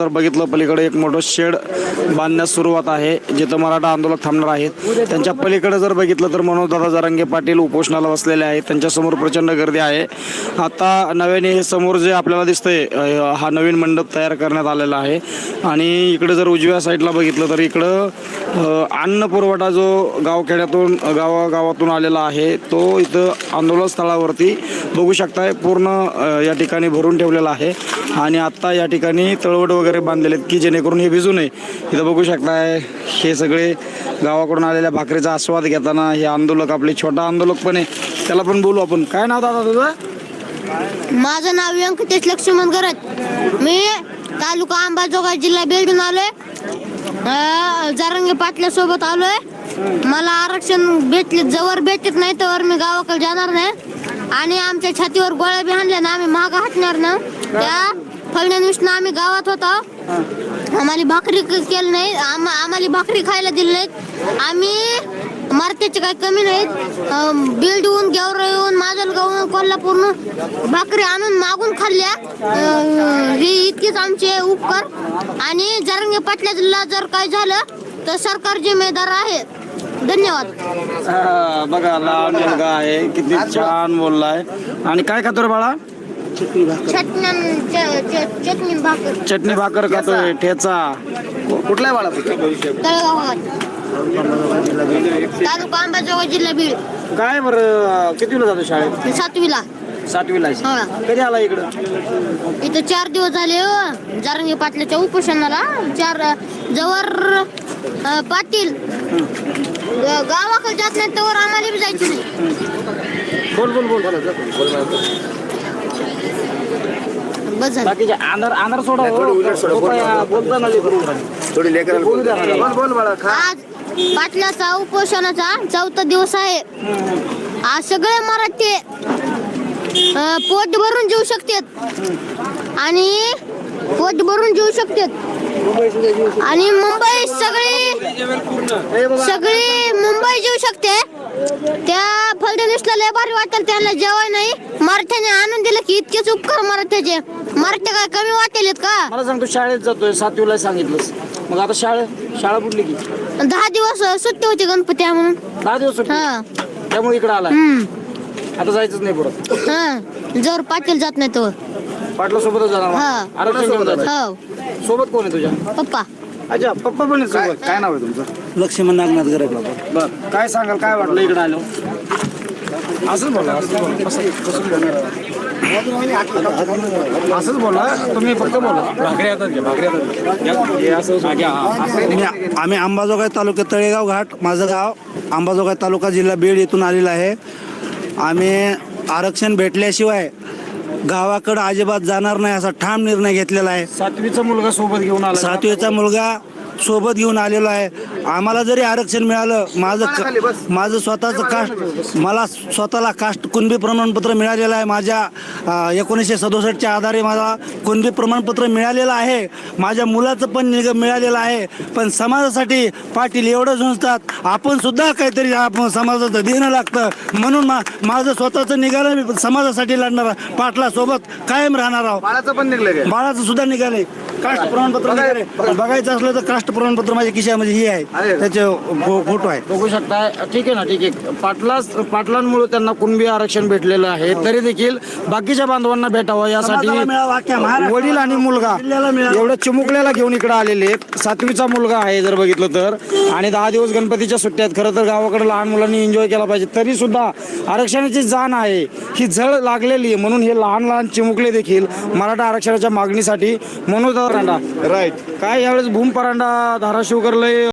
जर बघितलं पलीकडे एक मोठं शेड बांधण्यास सुरुवात आहे जिथं मराठा आंदोलक थांबणार आहेत. त्यांच्या पलीकडे जर बघितलं तर मनोजदादा जरांगे पाटील उपोषणाला बसलेले आहेत. त्यांच्यासमोर प्रचंड गर्दी आहे. आता नव्याने हे समोर जे आपल्याला दिसतंय हा नवीन मंडप तयार करण्यात आलेला आहे. आणि इकडे जर उजव्या साईडला बघितलं तर इकडं अन्न पुरवठा जो गावखेड्यातून गावागावातून आलेला आहे तो इथं आंदोलन स्थळावरती बघू शकताय. पूर्ण या ठिकाणी भरून ठेवलेला आहे. आणि आत्ता या ठिकाणी तळवट वगैरे बांधलेले आहेत की जेणेकरून हे भिजू नये. इथं बघू शकताय हे सगळे गावाकडून आलेल्या भाकरीचा आस्वाद घेताना हे आंदोलक आपले छोटा आंदोलक पण आहे. त्याला पण बोलू आपण. काय नाव दादा तुझं? माझं नाव व्यंकटेश लक्ष्मण गरज. मी तालुका अंबाजोगाई जिल्हा बेळून आलोय. अं, जारंगे पाटल्या सोबत आलोय. मला आरक्षण भेटले जवळ भेटत नाही तर मी गावाकडे जाणार नाही. आणि आमच्या छातीवर गोळ्या बी आणल्या ना आम्ही माग हटणार ना. त्या फळण्यानुसनं आम्ही गावात होतो. आम्हाला भाकरी क- केली नाही आम्हाला भाकरी खायला दिली नाहीत. आम्ही मारत्याचे काही कमी नाहीत. अं, येऊन गेवराईहून माजलगावहून कोल्हापूरहून भाकरी आणून मागून खाल्ल्या. हे इतकेच आमचे उपकार. आणि जरंगे पाटल्याला जर काय झालं तर सरकार जिम्मेदार आहे. धन्यवाद. बघा लहान मुलगा आहे. किती छान बोललाय. आणि काय खातो रे बाळा? चटण्या च- च- चटणी भाकर चटणी भाकर खातोय ठेचा कुठल्या बाळा तळगावात तालुका अंबाजोगाई जिल्हा बीड काय बरं कितीला जातो शाळेत सातवीला सातवीला. हा. कधी आला इकडं इथं चार दिवस झाले हो जारंगी पाटलाच्या उपोषणाला चार जवळ अं, पाटील गावाकडे जात नाही तर आम्हाला बी जायचं नाही बोल बोल बोल बस झालं बाकीचे आंधार आंधार सोडा हो. कृपया बोलताना लेकरू. थोडी लेकराला बोलू द्या मला. बोल बोल बाळा खा. आज पाटलाचा उपोषणाचा चौथा दिवस आहे आज सगळे मराठी अं, पोट भरून जेऊ शकतात आणि पोट भरून जेऊ शकतात आणि मुंबई सगळी सगळी मुंबई जेऊ शकते त्या फलटणीसला लय भारी वाटेल त्यांना जेवाय नाही मराठ्याने आणून दिलं की इतकेच उपकार मराठ्याचे? मराठे काय कमी वाटेल का? मला सांग तू शाळेत जातोय सातवीला सांगितलंस. मग आता शाळे शाळा बुडली की? दहा दिवस सुट्टी होती गणपती आहे म्हणून. दहा दिवस सुट्टी. हा. त्यामुळे इकडे आला. हम्म. आता जायचंच नाही पुढं. हा. जर पाटील जात नाही तो. पाटला सोबतच जाणार हा. मग. आरक्षण घेऊन जाणार. हो. सोबत कोण आहे तुझ्या? पप्पा. अच्छा पप्पा पण आहे सोबत. काय नाव आहे तुमचं? लक्ष्मण नागनाथ गरज बर. काय सांगाल काय वाटलं इकडे आलो असंच बोला असंच बोला. कसं कसं बोलणार? असंच बोला तुम्ही फक्त बोला. भाकरी हातात घ्या भाकरी हातात घ्या. हे असं घ्या, हा. असं मी आम्ही अंबाजोगाई तालुक्यात तळेगाव घाट माझं गाव अंबाजोगाई तालुका जिल्हा बीड येथून आलेला आहे. आम्ही आरक्षण भेटल्याशिवाय गावाकडं अजिबात जाणार नाही असा ठाम निर्णय घेतलेला आहे. सातवीचा मुलगा सोबत घेऊन आला. सातवीचा मुलगा सोबत घेऊन आलेला आहे. आम्हाला जरी आरक्षण मिळालं माझं क- माझं स्वतःचं कास्ट मला स्वतःला कास्ट कुणबी प्रमाणपत्र मिळालेलं आहे. माझ्या एकोणीसशे सदुसष्टच्या आधारे मला कुणबी प्रमाणपत्र मिळालेलं आहे. माझ्या मुलाचं पण निग मिळालेलं आहे. पण समाजासाठी पाटील एवढं झुंजतात. आपण सुद्धा काहीतरी आपण समाजाचं देणं लागतं. म्हणून मा माझं स्वतःचं निघालं मी समाजासाठी लढणार पाटला सोबत कायम राहणार आहोत. बाळाचं पण निघलं बाळाचं सुद्धा निघाले कास्ट प्रमाणपत्र बघायचं असलं तर कास्ट प्रमाणपत्र माझ्या खिशामध्ये हे आहे. त्याचे फो- फोटो आहे. बघू शकता. ठीक आहे ना ठीक आहे. पाटला पाटलांमुळे त्यांना कुणबी आरक्षण भेटलेलं आहे. तरी देखील बाकीच्या बांधवांना भेटावं यासाठी समाजाला मिळावं, अख्ख्या महाराष्ट्राला वडील आणि मुलगा. जिल्ह्याला मिळावं. एवढं चिमुकल्याला घेऊन इकडे आलेले आहेत. सातवीचा मुलगा आहे जर बघितलं तर. आणि दहा दिवस गणपतीच्या सुट्ट्या आहेत. खरं तर गावाकडे लहान मुलांनी एन्जॉय केला पाहिजे. तरी सुद्धा आरक्षणाची जाण आहे. ही झळ लागलेली आहे. म्हणून हे लहान लहान चिमुकले देखील मराठा आरक्षणाच्या मागणीसाठी मनोज राईट काय यावेळेस भूम परांडा धाराशिवकर लय